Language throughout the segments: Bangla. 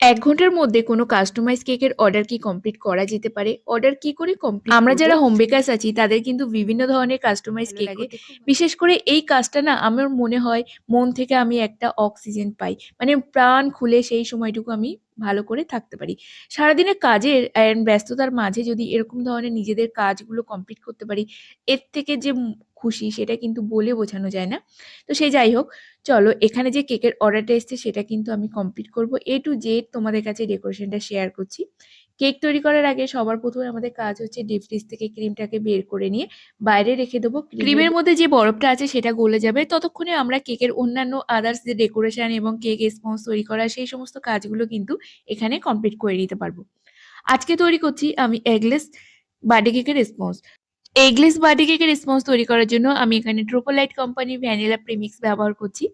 ১ ঘণ্টার মধ্যে কোনো কাস্টমাইজ কেকের অর্ডার কি কমপ্লিট করা যেতে পারে? অর্ডার কি করে কমপ্লিট আমরা যারা হোম বেকারস আছি তাদের কিন্তু বিভিন্ন ধরনের কাস্টমাইজ কেক লাগে। বিশেষ করে এই কাজটা না আমার মনে হয় মন থেকে আমি একটা অক্সিজেন পাই। মানে প্রাণ খুলে সেই সময়টুকু আমি ভালো করে থাকতে পারি। সারাদিনের কাজের অ্যান্ড ব্যস্ততার মাঝে যদি এরকম ধরনের নিজেদের কাজগুলো কমপ্লিট করতে পারি, এর থেকে যে খুশি সেটা কিন্তু বলে বোঝানো যায় না। তো সে যাই হোক, চলো এখানে যে কেকের অর্ডারটা এসছে সেটা কিন্তু আমি কমপ্লিট করব। এ টু জেড তোমাদের কাছে ডেকোরেশনটা শেয়ার করছি। কেক তৈরি করার আগে সবার প্রথমে আমাদের কাজ হচ্ছে ডিপ ফ্রিজ থেকে ক্রিমটাকে বের করে নিয়ে বাইরে রেখে দেবো। ক্রিমের মধ্যে যে বরফটা আছে সেটা গলে যাবে। ততক্ষণে আমরা কেকের অন্যান্য আদার্স যে ডেকোরেশন এবং কেক স্পঞ্জ তৈরি করা সেই সমস্ত কাজগুলো কিন্তু এখানে কমপ্লিট করে নিতে পারব। আজকে তৈরি করছি আমি এগলেস বার্থডে কেকের স্পঞ্জ। এগলেস বার্থডে কেকের স্পঞ্জ তৈরি করার জন্য আমি এখানে ট্রোপোলাইট কোম্পানির ভ্যানিলা প্রিমিক্স ব্যবহার করছি।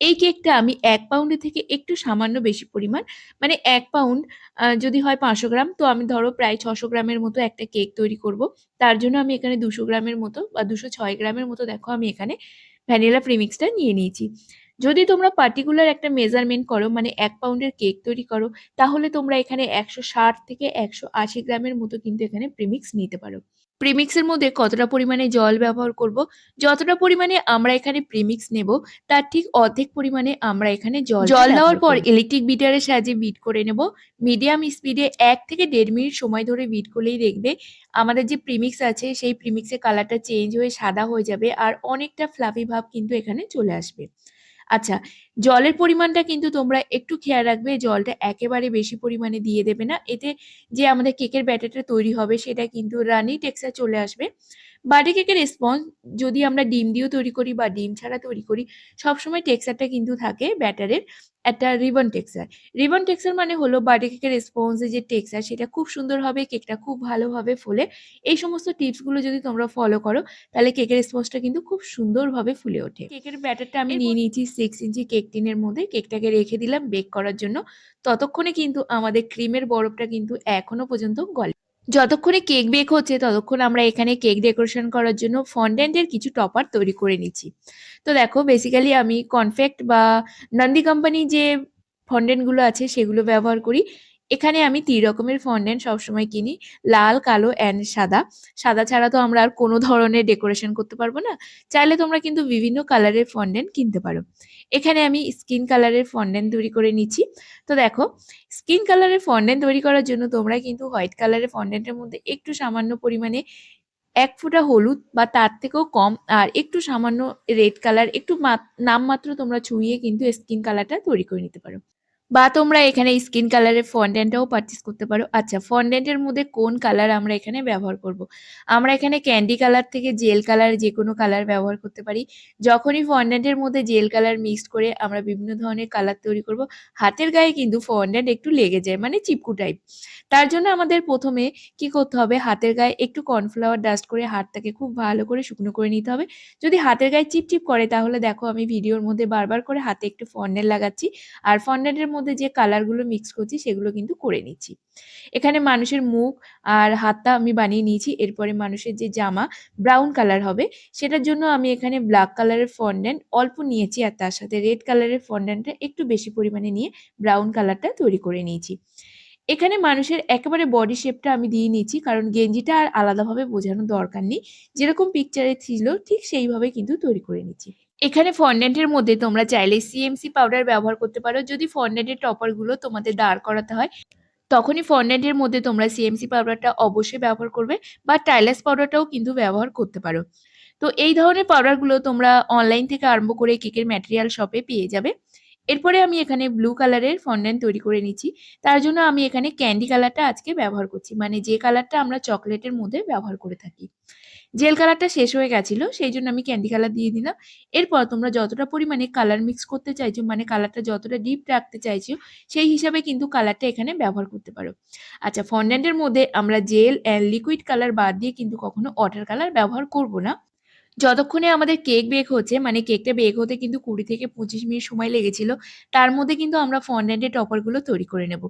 এই কেকটা আমি ১ পাউন্ডের থেকে একটু সামান্য বেশি পরিমাণ মানে এক পাউন্ড যদি হয় ৫০০ গ্রাম, তো আমি ধরো প্রায় ছশো গ্রামের মতো একটা কেক তৈরি করব। তার জন্য আমি এখানে দুশো গ্রামের মতো বা ২০৬ গ্রামের মতো দেখো আমি এখানে ভ্যানিলা প্রিমিক্সটা নিয়ে নিয়েছি। যদি তোমরা পার্টিকুলার একটা মেজারমেন্ট করো মানে এক পাউন্ডের কেক তৈরি করো, তাহলে তোমরা এখানে ১৬০ থেকে ১৮০ গ্রামের মতো কিন্তু এখানে প্রিমিক্স নিতে পারো। প্রিমিক্সের মধ্যে কতটা পরিমাণে জল ব্যবহার করব, যতটা পরিমাণে আমরা এখানে প্রিমিক্স নেব তার ঠিক অর্ধেক পরিমাণে আমরা এখানে জল জল দেওয়ার পর ইলেকট্রিক বিটারের সাহায্যে বিট করে নেব। মিডিয়াম স্পিডে এক থেকে দেড় মিনিট সময় ধরে বিট করলেই দেখবে আমাদের যে প্রিমিক্স আছে সেই প্রিমিক্সের কালারটা চেঞ্জ হয়ে সাদা হয়ে যাবে আর অনেকটা ফ্লাফি ভাব কিন্তু এখানে চলে আসবে। আচ্ছা, জলের পরিমাণটা কিন্তু তোমরা একটু খেয়াল রাখবে জলটা একেবারে বেশি পরিমাণে দিয়ে দেবে না। এতে যে আমাদের কেকের ব্যাটারটা তৈরি হবে সেটা কিন্তু রানি টেক্সচার চলে আসবে। বার্থডে কেকের স্পঞ্জ যদি আমরা ডিম দিয়েও তৈরি করি বা ডিম ছাড়া তৈরি করি, সবসময় টেক্সচারটা কিন্তু থাকে ব্যাটারের একটা রিবন টেক্সচার। রিবন টেক্সচার মানে হলো বার্থডে কেকের স্পঞ্জের যে টেক্সচার সেটা খুব সুন্দর হবে, কেকটা খুব ভালোভাবে ফোলে। এই সমস্ত টিপসগুলো যদি তোমরা ফলো করো তাহলে কেকের স্পঞ্জটা কিন্তু খুব সুন্দরভাবে ফুলে ওঠে। কেকের ব্যাটারটা আমি নিয়ে নিয়েছি সিক্স ইঞ্চি কেক টিনের মধ্যে। কেকটাকে রেখে দিলাম বেক করার জন্য। ততক্ষণে কিন্তু আমাদের ক্রিমের বরফটা কিন্তু এখনও পর্যন্ত গলে যতক্ষণে কেক বেক হচ্ছে, ততক্ষণ আমরা এখানে কেক ডেকোরেশন করার জন্য ফন্ডেন্টের কিছু টপার তৈরি করে নিচ্ছি। তো দেখো বেসিক্যালি আমি কনফেক্ট বা নন্দী কোম্পানি যে ফন্ডেন্টগুলো আছে, সেগুলো ব্যবহার করি। এখানে আমি তিন রকমের ফন্ডেন্ট সবসময় কিনি। লাল, কালো অ্যান্ড সাদা। সাদা ছাড়া তো আমরা আর কোনো ধরনের ডেকোরেশন করতে পারব না। চাইলে তোমরা কিন্তু বিভিন্ন কালারের ফন্ডেন্ট কিনতে পারো। এখানে আমি স্কিন কালারের ফন্ডেন্ট তৈরি করে নিচ্ছি। তো দেখো স্কিন কালারের ফন্ডেন্ট তৈরি করার জন্য তোমরা কিন্তু হোয়াইট কালারের ফন্ডেন্টের মধ্যে একটু সামান্য পরিমাণে এক ফোঁটা হলুদ বা তার থেকেও কম আর একটু সামান্য রেড কালার একটু মাত নামমাত্র তোমরা ছুঁইয়ে কিন্তু স্কিন কালারটা তৈরি করে নিতে পারো। বা তোমরা এখানে স্কিন কালারের ফন্ডেন্টটাও পারচেজ করতে পারো। আচ্ছা ফন্ডেন্টের মধ্যে কোন কালার আমরা এখানে ব্যবহার করব? আমরা এখানে ক্যান্ডি কালার থেকে জেল কালার যেকোনো কালার ব্যবহার করতে পারি। যখনই ফন্ডেন্টের মধ্যে জেল কালার মিক্সড করে আমরা বিভিন্ন ধরনের কালার তৈরি করব, হাতের গায়ে কিন্তু ফন্ডেন্ট একটু লেগে যায় মানে চিপকু টাইপ। তার জন্য আমাদের প্রথমে কি করতে হবে হাতের গায়ে একটু কর্নফ্লাওয়ার ডাস্ট করে হাতটাকে খুব ভালো করে শুকনো করে নিতে হবে। যদি হাতের গায়ে চিপচিপ করে তাহলে দেখো আমি ভিডিওর মধ্যে বারবার করে হাতে একটু ফন্ডেন্ট লাগাচ্ছি। আর ফন্ডেন্টের মধ্যে যে কালারগুলো মিক্স করছি সেগুলো কিন্তু করে নিচ্ছি। এখানে মানুষের মুখ আর হাতটা আমি বানিয়ে নিয়েছি। এরপরে মানুষের যে জামা ব্রাউন কালার হবে সেটার জন্য আমি এখানে ব্ল্যাক কালারের ফন্ডেন্ট অল্প নিয়েছি আর তার সাথে রেড কালারের ফন্ডেন্টটা একটু বেশি পরিমাণে নিয়ে ব্রাউন কালারটা তৈরি করে নিয়েছি। এখানে মানুষের একেবারে বডি শেপটা আমি দিয়ে নিয়েছি কারণ গেঞ্জিটা আর আলাদাভাবে বোঝানোর দরকার নেই। যেরকম পিকচারে ছিল, ঠিক সেইভাবে কিন্তু তৈরি করে নিচ্ছি। এখানে ফন্ডেন্টের মধ্যে তোমরা চাইলে সিএমসি পাউডার ব্যবহার করতে পারো। যদি ফন্ডেন্টের টপারগুলো তোমাদের দাঁড় করাতে হয়, তখনই ফন্ডেন্টের মধ্যে তোমরা সিএমসি পাউডারটা অবশ্যই ব্যবহার করবে বা টাইলাস পাউডারটাও কিন্তু ব্যবহার করতে পারো। তো এই ধরনের পাউডারগুলো তোমরা অনলাইন থেকে আরম্ভ করে কেকের ম্যাটেরিয়াল শপে পেয়ে যাবে। এরপরে আমি এখানে ব্লু কালারের ফন্ডেন্ট তৈরি করে নিচ্ছি। তার জন্য আমি এখানে ক্যান্ডি কালারটা আজকে ব্যবহার করছি। মানে যে কালারটা আমরা চকোলেটের মধ্যে ব্যবহার করে থাকি। জেল কালারটা শেষ হয়ে গেছিল, সেই জন্য আমি ক্যান্ডি কালার দিয়ে দিলাম। এরপর তোমরা যতটা পরিমাণে কালার মিক্স করতে চাইছো মানে কালারটা যতটা ডিপ রাখতে চাইছো, সেই হিসাবে কিন্তু কালারটা এখানে ব্যবহার করতে পারো। আচ্ছা ফন্ডেন্টের মধ্যে আমরা জেল অ্যান্ড লিকুইড কালার বাদ দিয়ে কিন্তু কখনো ওয়াটার কালার ব্যবহার করব না। যতক্ষণে আমাদের কেক বেক হচ্ছে মানে কেকটা বেক হতে কিন্তু ২০ থেকে ২৫ মিনিট সময় লেগেছিল। তার মধ্যে কিন্তু আমরা ফন্ডেন্টের টপারগুলো তৈরি করে নেব।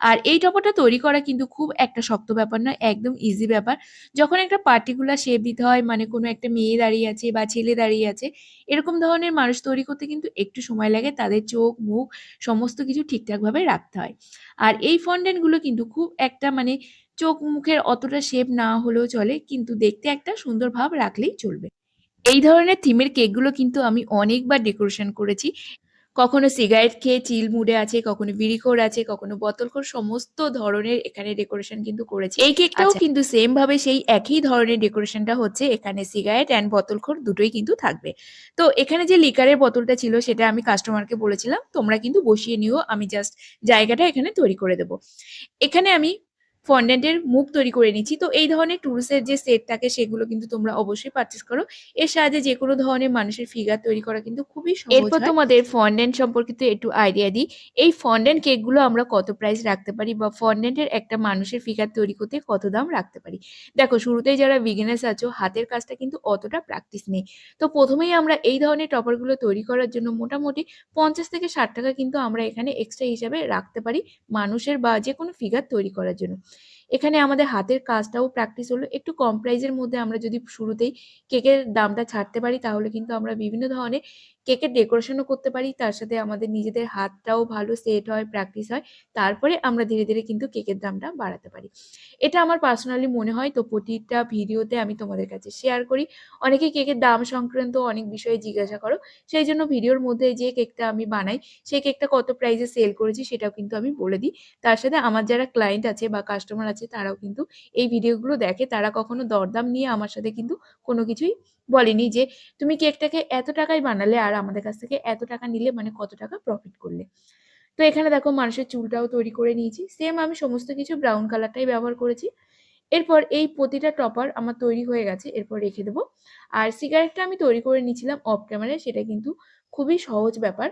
আর এই টপারটা তৈরি করা কিন্তু খুব একটা শক্ত ব্যাপার নয়, একদম ইজি ব্যাপার। যখন একটা পার্টিকুলার শেপ দিতে হয় মানে কোনো একটা মেয়ে দাঁড়িয়ে আছে বা ছেলে দাঁড়িয়ে আছে, এরকম ধরনের মানুষ তৈরি করতে কিন্তু একটু সময় লাগে। তাদের চোখ, মুখ সমস্ত কিছু ঠিকঠাকভাবে রাখতে হয়। আর এই ফন্ডেন্টগুলো কিন্তু খুব একটা মানে চোখ মুখের অতটা শেপ না হলেও চলে কিন্তু দেখতে একটা সুন্দর ভাব রাখলেই চলবে। এই ধরনের থিমের কেকগুলো কিন্তু আমি অনেকবার ডেকোরেশন করেছি। কখনো সিগারেট খেয়ে চিল মুডে আছে, কখনো বিড়িখোর আছে, কখনো বোতলখোর সমস্ত ধরনের এখানে ডেকোরেশন কিন্তু করেছি। এই কেকটাও আচ্ছা। কিন্তু সেম ভাবে সেই একই ধরনের ডেকোরেশনটা হচ্ছে। এখানে সিগারেট অ্যান্ড বোতলখোর দুটোই কিন্তু থাকবে। তো এখানে যে লিকারের বোতলটা ছিল সেটা আমি কাস্টমারকে বলেছিলাম, "তোমরা কিন্তু বসিয়ে নিও। আমি জাস্ট জায়গাটা এখানে তৈরি করে দেব।" এখানে আমি ফন্ডেন্টের মুখ তৈরি করে নিচ্ছি। তো এই ধরনের টুলস এর যে সেট থাকে সেগুলো কিন্তু তোমরা অবশ্যই পারচেজ করো। এর সাহায্যে যেকোনো ধরনের মানুষের ফিগার তৈরি করা কিন্তু খুবই এরপর। তোমাদের ফন্ডেন্ট সম্পর্কিত একটু আইডিয়া দিই। এই ফন্ডেন্ট কেকগুলো আমরা কত প্রাইস রাখতে পারি বা ফন্ডেন্টের একটা মানুষের ফিগার তৈরি করতে কত দাম রাখতে পারি। দেখো, শুরুতেই যারা বিগিনার্স আছো, হাতের কাজটা কিন্তু অতটা প্র্যাকটিস নেই। তো প্রথমেই আমরা এই ধরনের টপারগুলো তৈরি করার জন্য মোটামুটি ৫০ থেকে ষাট টাকা কিন্তু আমরা এখানে এক্সট্রা হিসাবে রাখতে পারি মানুষের বা যেকোনো ফিগার তৈরি করার জন্য। এখানে আমাদের হাতের কাজটাও প্র্যাকটিস হলো। একটু কম প্রাইজের মধ্যে আমরা যদি শুরুতেই কেকের দামটা ছাড়তে পারি, তাহলে কিন্তু আমরা বিভিন্ন ধরনের কেকের ডেকোরেশনও করতে পারি। তার সাথে আমাদের নিজেদের হাতটাও ভালো সেট হয়, প্র্যাকটিস হয়। তারপরে আমরা ধীরে, ধীরে কিন্তু কেকের দামটা বাড়াতে পারি। এটা আমার পার্সোনালি মনে হয় তো প্রতিটা ভিডিওতে আমি তোমাদের কাছে শেয়ার করি। অনেকেই কেকের দাম সংক্রান্ত অনেক বিষয়ে জিজ্ঞাসা করো। সেই জন্য ভিডিওর মধ্যে যে কেকটা আমি বানাই, সেই কেকটা কত প্রাইসে সেল করেছি সেটাও কিন্তু আমি বলে দিই। তার সাথে আমার যারা ক্লায়েন্ট আছে বা কাস্টমার আছে তারাও কিন্তু এই ভিডিওগুলো দেখে। তারা কখনো দরদাম নিয়ে আমার সাথে কিন্তু কোনো কিছুই বলেনি যে, "তুমি কেকটাকে এত টাকায় বানালে আর আমাদের কাছ থেকে এত টাকা নিলে মানে কত টাকা প্রফিট করলে?" তো এখানে দেখো মানুষের চুলটাও তৈরি করে নিয়েছি। সেম আমি সমস্ত কিছু ব্রাউন কালারটাই ব্যবহার করেছি। এরপর এই প্রতিটা টপার আমার তৈরি হয়ে গেছে। এরপর রেখে দেবো। আর সিগারেটটা আমি তৈরি করে নিয়েছিলাম অফ ক্যামেরায় সেটা কিন্তু খুবই সহজ ব্যাপার।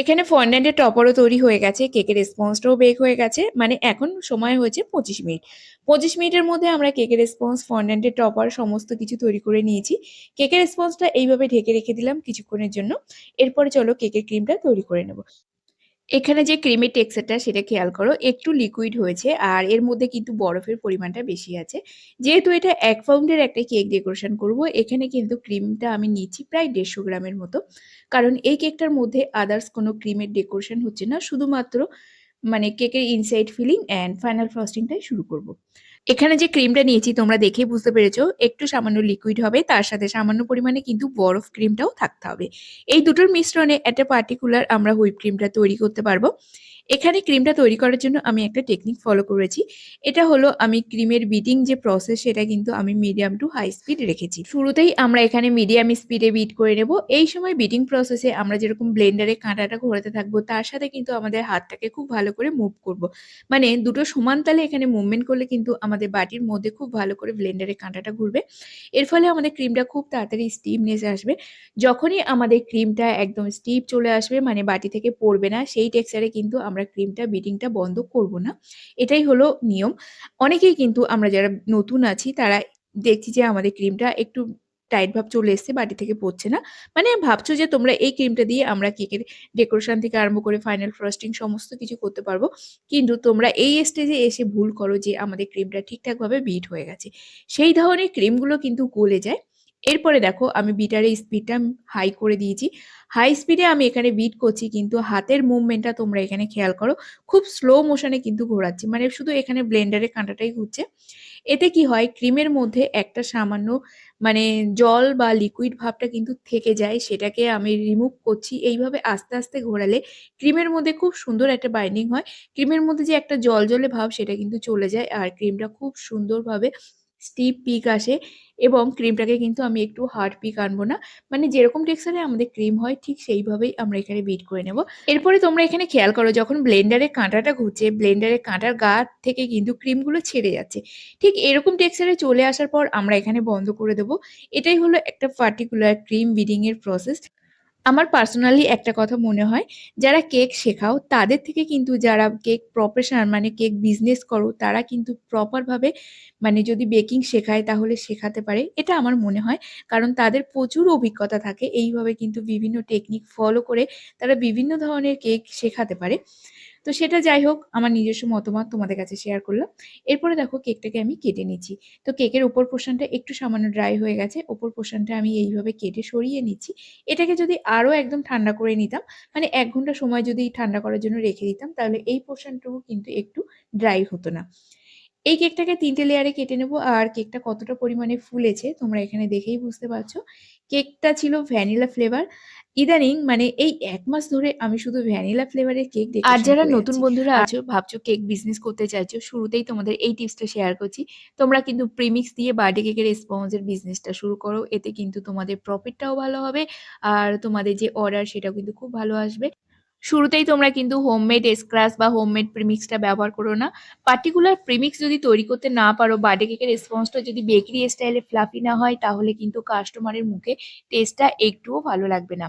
এখানে ফন্ডেন্টের টপারও তৈরি হয়ে গেছে। কেকের স্পঞ্জটাও বেক হয়ে গেছে। মানে এখন সময় হয়েছে ২৫ মিনিট। ২৫ মিনিটের মধ্যে আমরা কেকের স্পঞ্জ, ফন্ডেন্টের টপার সমস্ত কিছু তৈরি করে নিয়েছি। কেকের স্পঞ্জটা এইভাবে ঢেকে রেখে দিলাম কিছুক্ষণের জন্য। এরপরে চলো কেকের ক্রিমটা তৈরি করে নেব। এখানে যে ক্রিমের টেক্সচারটা সেটা খেয়াল করো। একটু লিকুইড হয়েছে আর এর মধ্যে কিন্তু বরফের পরিমাণটা বেশি আছে। যেহেতু এটা এক পাউন্ডের একটা কেক ডেকোরেশন করব, এখানে কিন্তু ক্রিমটা আমি নিচ্ছি প্রায় ১৫০ গ্রামের মতো। কারণ এই কেকটার মধ্যে আদার্স কোনো ক্রিমের ডেকোরেশন হচ্ছে না। শুধুমাত্র মানে কেকের ইনসাইড ফিলিং অ্যান্ড ফাইনাল ফ্রস্টিংটাই শুরু করব। এখানে যে ক্রিমটা নিয়েছি, তোমরা দেখেই বুঝতে পেরেছ, একটু সামান্য লিকুইড হবে, তার সাথে সামান্য পরিমাণে কিন্তু বরফ ক্রিমটাও থাকতে হবে। এই দুটোর মিশ্রণে একটা পার্টিকুলার আমরা হুইপ ক্রিমটা তৈরি করতে পারব। এখানে ক্রিমটা তৈরি করার জন্য আমি একটা টেকনিক ফলো করেছি। এটা হলো আমি ক্রিমের বিটিং যে প্রসেস সেটা কিন্তু আমি মিডিয়াম টু হাই স্পিড রেখেছি। শুরুতেই আমরা এখানে মিডিয়াম স্পিডে বিট করে নেব। এই সময় বিটিং প্রসেসে আমরা যেরকম ব্লেন্ডারে কাঁটাটা ঘোরাতে থাকব, তার সাথে কিন্তু আমাদের হাতটাকে খুব ভালো করে মুভ করব। মানে দুটো সমান তালে এখানে মুভমেন্ট করলে কিন্তু আমাদের বাটির মধ্যে খুব ভালো করে ব্লেন্ডারে কাঁটাটা ঘুরবে। এর ফলে আমাদের ক্রিমটা খুব তাড়াতাড়ি স্টিমনেস আসবে। যখনই আমাদের ক্রিমটা একদম স্টিপ চলে আসবে মানে বাটি থেকে পড়বে না, সেই টেক্সচারে কিন্তু আমরা ক্রিমটা, বিটিংটা বন্ধ করব না। এটাই হলো নিয়ম। অনেকেই কিন্তু আমরা যারা নতুন আছি, তারা দেখছি যে আমাদের ক্রিমটা একটু টাইট ভাব চলে এসছে, বাটি থেকে পড়ছে না। মানে ভাবছ যে তোমরা এই ক্রিমটা দিয়ে আমরা কেকের ডেকোরেশন থেকে আরম্ভ করে ফাইনাল ফ্রস্টিং সমস্ত কিছু করতে পারব। কিন্তু তোমরা এই স্টেজে এসে ভুল করো যে আমাদের ক্রিমটা ঠিকঠাকভাবে বিট হয়ে গেছে। সেই ধরনের ক্রিমগুলো কিন্তু গলে যায়। এরপরে দেখো আমি বিটারের স্পিডটা হাই করে দিয়েছি। হাই স্পিডে আমি এখানে বিট করছি কিন্তু হাতের মুভমেন্টটা তোমরা এখানে খেয়াল করো। খুব স্লো মোশনে কিন্তু ঘোরাচ্ছি। মানে শুধু এখানে ব্লেন্ডারের কাঁটাটাই ঘুরছে। এতে কি হয় ক্রিমের মধ্যে একটা সামান্য মানে জল বা লিকুইড ভাবটা কিন্তু থেকে যায় সেটাকে আমি রিমুভ করছি। এইভাবে আস্তে, আস্তে ঘোরালে ক্রিমের মধ্যে খুব সুন্দর একটা বাইন্ডিং হয়। ক্রিমের মধ্যে যে একটা জল জলে ভাব সেটা কিন্তু চলে যায় আর ক্রিমটা খুব সুন্দরভাবে স্টিপ পিক আসে এবং ক্রিমটাকে কিন্তু আমি একটু হার্ড পিক আনব না। মানে যেরকম টেক্সচারে আমাদের ক্রিম হয় ঠিক সেইভাবেই আমরা এখানে বিট করে নেব। এরপরে তোমরা এখানে খেয়াল করো যখন ব্লেন্ডারের কাঁটাটা ঘুরছে, ব্লেন্ডারের কাঁটার গা থেকে কিন্তু ক্রিমগুলো ছেড়ে যাচ্ছে। ঠিক এরকম টেক্সচারে চলে আসার পর আমরা এখানে বন্ধ করে দেব। এটাই হলো একটা পার্টিকুলার ক্রিম বিডিংয়ের প্রসেস। আমার পার্সোনালি একটা কথা মনে হয়, যারা কেক শেখাও তাদের থেকে কিন্তু যারা কেক প্রফেশনাল মানে কেক বিজনেস করো তারা কিন্তু প্রপারভাবে মানে যদি বেকিং শেখায় তাহলে শেখাতে পারে। এটা আমার মনে হয়। কারণ তাদের প্রচুর অভিজ্ঞতা থাকে। এইভাবে কিন্তু বিভিন্ন টেকনিক ফলো করে তারা বিভিন্ন ধরনের কেক শেখাতে পারে। তো সেটা যাই হোক আমার নিজস্ব মতামত তোমাদের কাছে শেয়ার করলাম। এরপরে দেখো কেকটাকে আমি কেটে নিচ্ছি। তো কেকের উপর পোরশনটা একটু সামান্য ড্রাই হয়ে গেছে। ওপর পোরশনটা আমি এইভাবে কেটে সরিয়ে নিচ্ছি। এটাকে যদি আরও একদম ঠান্ডা করে নিতাম, মানে এক ঘণ্টা সময় যদি ঠান্ডা করার জন্য রেখে দিতাম তাহলে এই পোরশনটুকু কিন্তু একটু ড্রাই হতো না। এই কেকটাকে তিনটে লেয়ারে কেটে নেব আর কেকটা কতটা পরিমাণে ফুলেছে তোমরা এখানে দেখেই বুঝতে পারছ। কেকটা ছিল ভ্যানিলা ফ্লেভার। ইদানিং মানে এই এক মাস ধরে আমি শুধু ভ্যানিলা ফ্লেভারের কেক আর যারা নতুন বন্ধুরা আছো ভাবছ কেক বিজনেস করতে চাইছো, শুরুতেই তোমাদের এই টিপসটা শেয়ার করছি। তোমরা কিন্তু প্রিমিক্স দিয়ে বার্থডে কেকের স্পঞ্জের বিজনেসটা শুরু করো। এতে কিন্তু তোমাদের প্রফিটটাও ভালো হবে। আর তোমাদের যে অর্ডার সেটাও কিন্তু খুব ভালো আসবে। শুরুতেই তোমরা কিন্তু হোমমেড স্ক্রাচ বা হোমমেড প্রিমিক্সটা ব্যবহার করো না। পার্টিকুলার প্রিমিক্স যদি তৈরি করতে না পারো, বার্থডে কেকের রেসপন্সটা যদি বেকারি স্টাইলে ফ্লাফি না হয় তাহলে কিন্তু কাস্টমারের মুখে টেস্টটা একটুও ভালো লাগবে না।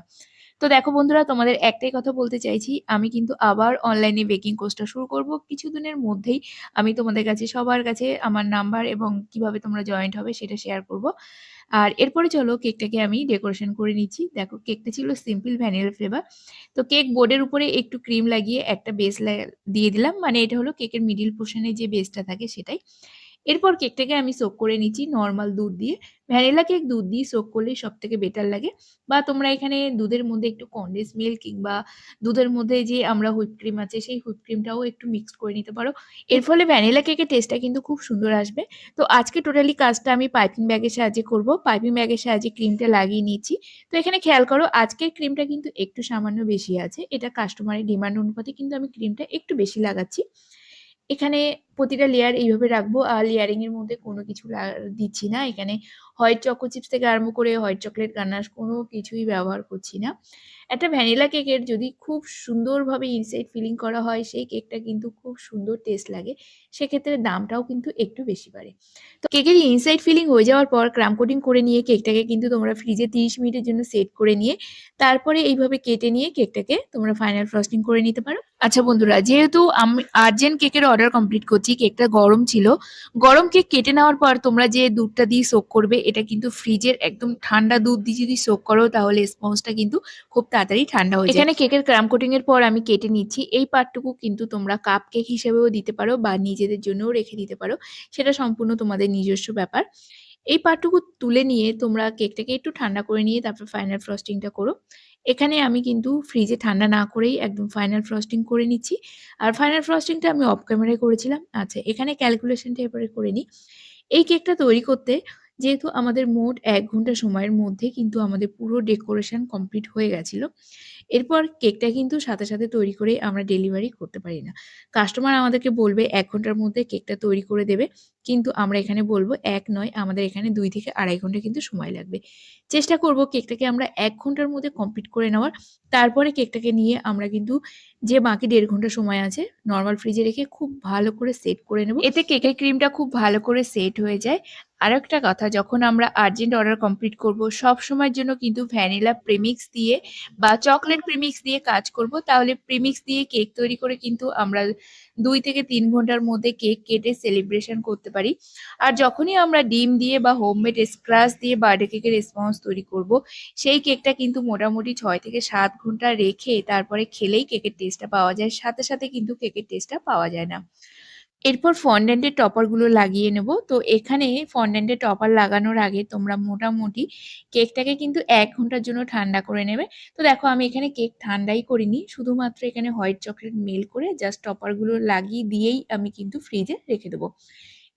তো দেখো বন্ধুরা তোমাদের একটাই কথা বলতে চাইছি, আমি কিন্তু আবার অনলাইনে বেকিং কোর্সটা শুরু করব। কিছুদিনের মধ্যেই আমি তোমাদের কাছে সবার কাছে আমার নাম্বার এবং কীভাবে তোমরা জয়েন্ট হবে সেটা শেয়ার করব। আর এরপরে চলো কেকটাকে আমি ডেকোরেশন করে নিচ্ছি। দেখো, কেকটা ছিল সিম্পল ভ্যানিলা ফ্লেভার। তো কেক বোর্ডের উপরে একটু ক্রিম লাগিয়ে একটা বেস দিয়ে দিলাম। মানে এটা হলো কেকের মিডিল পোর্শনে যে বেসটা থাকে সেটাই। এরপর কেকটাকে আমি সোক করে নিচ্ছি নরমাল দুধ দিয়ে। ভ্যানিলা কেক দুধ দিয়ে সোক করলেই সব থেকে বেটার লাগে। বা তোমরা এখানে দুধের মধ্যে একটু কনডেন্স মিল্ক কিংবা দুধের মধ্যে যে আমরা হুইপ ক্রিম আছে, সেই হুইপ ক্রিমটাও একটু মিক্সড করে নিতে পারো। এর ফলে ভ্যানিলা কেকের টেস্টটা কিন্তু খুব সুন্দর আসবে। তো আজকে টোটালি কাজটা আমি পাইপিং ব্যাগের সাহায্যে করব। পাইপিং ব্যাগের সাহায্যে ক্রিমটা লাগিয়ে নিচ্ছি। তো এখানে খেয়াল করো, আজকের ক্রিমটা কিন্তু একটু সামান্য বেশি আছে। এটা কাস্টমারের ডিমান্ড অনুপাতে কিন্তু আমি ক্রিমটা একটু বেশি লাগাচ্ছি। এখানে প্রতিটা লেয়ার এইভাবে রাখব আর লেয়ারিং এর মধ্যে কোনো কিছু দিচ্ছি না। এখানে হোয়াইট চকো চিপস থেকে আরম্ভ করে হোয়াইট চকলেট গানাশ কোনো কিছুই ব্যবহার করছি না। একটা ভ্যানিলা কেকের যদি খুব সুন্দরভাবে ইনসাইড ফিলিং করা হয় সেই কেকটা কিন্তু খুব সুন্দর টেস্ট লাগে। সেক্ষেত্রে দামটাও কিন্তু একটু বেশি বাড়ে। তো কেকের ইনসাইড ফিলিং হয়ে যাওয়ার পর ক্রাম কোটিং করে নিয়ে কেকটাকে কিন্তু তোমরা ফ্রিজে ৩০ মিনিটের জন্য সেট করে নিয়ে তারপরে এইভাবে কেটে নিয়ে কেকটাকে তোমরা ফাইনাল ফ্রস্টিং করে নিতে পারো। আচ্ছা বন্ধুরা যেহেতু আমি আর্জেন্ট কেকের অর্ডার কমপ্লিট করছি, কেকটা গরম ছিল। গরম কেক কেটে নেওয়ার পর তোমরা যে দুধটা দিয়ে সোক করবে এটা কিন্তু ফ্রিজের একদম ঠান্ডা দুধ দিয়ে যদি সোক করো, তাহলে স্পঞ্জটা কিন্তু খুব তাড়াতাড়ি ঠান্ডা হয়ে যায়। এখানে কেকের ক্রাম কোটিং এর পর আমি কেটে নিচ্ছি। এই পার্টটুকু কিন্তু তোমরা কাপ কেক হিসেবেও দিতে পারো বা নিজেদের জন্যও রেখে দিতে পারো। সেটা সম্পূর্ণ তোমাদের নিজস্ব ব্যাপার। এই পার্টটুকু তুলে নিয়ে তোমরা কেকটাকে একটু ঠান্ডা করে নিয়ে তারপর ফাইনাল ফ্রস্টিংটা করো। এখানে আমি কিন্তু ফ্রিজে ঠান্ডা না করেই একদম ফাইনাল ফ্রস্টিং করে নিচ্ছি। আর ফাইনাল ফ্রস্টিংটা আমি অফ ক্যামেরায় করেছিলাম। আচ্ছা এখানে ক্যালকুলেশনটা এবারে করে নিই। এই কেকটা তৈরি করতে যেহেতু আমাদের মোট এক ঘণ্টা সময়ের মধ্যে কিন্তু আমাদের পুরো ডেকোরেশন কমপ্লিট হয়ে গেছিল। এরপর কেকটা কিন্তু সাথে, সাথে তৈরি করে আমরা ডেলিভারি করতে পারি না। কাস্টমার আমাদেরকে বলবে এক ঘণ্টার মধ্যে কেকটা তৈরি করে দেবে। কিন্তু আমরা এখানে বলব এক নয় আমাদের এখানে দুই থেকে ২.৫ ঘণ্টা কিন্তু সময় লাগবে। চেষ্টা করব কেকটাকে আমরা এক ঘণ্টার মধ্যে কমপ্লিট করে নেওয়ার। তারপরে কেকটাকে নিয়ে আমরা কিন্তু যে বাকি দেড় ঘণ্টা সময় আছে নর্মাল ফ্রিজে রেখে খুব ভালো করে সেট করে নেব। এতে কেকের ক্রিমটা খুব ভালো করে সেট হয়ে যায়। আরেকটা কথা যখন আমরা আর্জেন্ট অর্ডার কমপ্লিট করব সবসময়ের জন্য কিন্তু ভ্যানিলা প্রিমিক্স দিয়ে বা চকলেট প্রিমিক্স দিয়ে কাজ করব। তাহলে প্রিমিক্স দিয়ে কেক তৈরি করে কিন্তু আমরা দুই থেকে তিন ঘণ্টার মধ্যে কেক কেটে সেলিব্রেশন করতে পারি। আর যখনই আমরা ডিম দিয়ে বা হোমমেড স্ক্রাচ দিয়ে বার্থডে কেকের স্পঞ্জ তৈরি করব, সেই কেকটা কিন্তু মোটামুটি ছয় থেকে সাত ঘণ্টা রেখে তারপরে খেলেই কেকের টেস্টটা পাওয়া যায়। সাথে, সাথে কিন্তু কেকের টেস্টটা পাওয়া যায় না। এরপর ফন্ডেন্টের এর টপারগুলো লাগিয়ে নেব। তো এখানে ফন্ডেন্টের টপার লাগানোর আগে তোমরা মোটামুটি কেকটাকে কিন্তু এক ঘণ্টার জন্য ঠান্ডা করে নেবে। তো দেখো আমি এখানে কেক ঠান্ডাই করিনি। শুধুমাত্র এখানে হোয়াইট চকলেট মেল করে জাস্ট টপারগুলো লাগিয়ে দিয়েই আমি কিন্তু ফ্রিজে রেখে দেবো।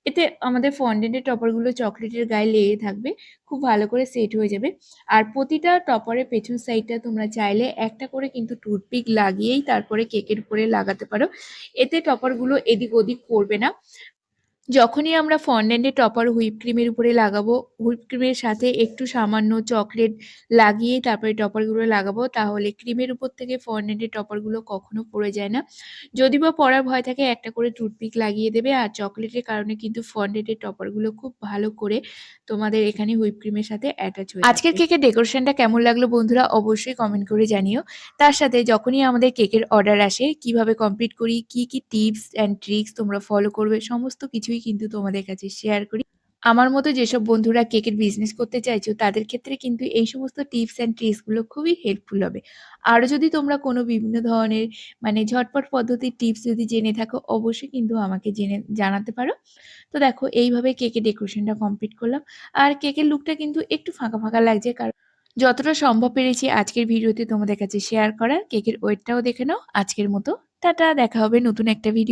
এতে আমাদের ফন্ডেন্টের টপারগুলো চকলেটের গায়ে লেগে থাকবে। খুব ভালো করে সেট হয়ে যাবে। আর প্রতিটা টপারের পেছন সাইডটা তোমরা চাইলে একটা করে কিন্তু টুথপিক লাগিয়েই তারপরে কেকের উপরে লাগাতে পারো। এতে টপারগুলো এদিক ওদিক করবে না। যখনই আমরা ফন্ড্যান্টের টপার হুইপ ক্রিমের উপরে লাগাবো, হুইপ ক্রিমের সাথে একটু সামান্য চকলেট লাগিয়ে তারপরে টপারগুলো লাগাবো তাহলে ক্রিমের উপর থেকে ফন্ড্যান্টের টপারগুলো কখনো পড়ে যায় না। যদি বা পড়ার ভয় থাকে একটা করে টুথপিক লাগিয়ে দেবে আর চকলেটের কারণে কিন্তু ফন্ড্যান্টের টপারগুলো খুব ভালো করে তোমাদের এখানে হুইপ ক্রিমের সাথে অ্যাটাচ হয়ে আজকের। কেকের ডেকোরেশনটা কেমন লাগল বন্ধুরা অবশ্যই কমেন্ট করে জানিও। তার সাথে যখনই আমাদের কেকের অর্ডার আসে কীভাবে কমপ্লিট করি, কি, কি টিপস অ্যান্ড ট্রিকস তোমরা ফলো করবে সমস্ত কিছুই কিন্তু তোমাদের কাছে শেয়ার করি। আমার মতো যেসব বন্ধুরা কেকের বিজনেস করতে চাইছো তাদের ক্ষেত্রে কিন্তু এই সমস্ত টিপস অ্যান্ড ট্রিকসগুলো খুবই হেল্পফুল হবে। আরও যদি তোমরা কোনো বিভিন্ন ধরনের মানে ঝটপট পদ্ধতির টিপস যদি জেনে থাকো অবশ্যই কিন্তু আমাকে জেনে জানাতে পারো। তো দেখো এইভাবে কেকের ডেকোরেশনটা কমপ্লিট করলাম। আর কেকের লুকটা কিন্তু একটু ফাঁকা, ফাঁকা লাগছে কারণ যতটা সম্ভব পেরেছি আজকের ভিডিওতে তোমাদের কাছে শেয়ার করার। কেকের ওয়েটটাও দেখে নাও। আজকের মতো টাটা দেখা হবে নতুন একটা ভিডিও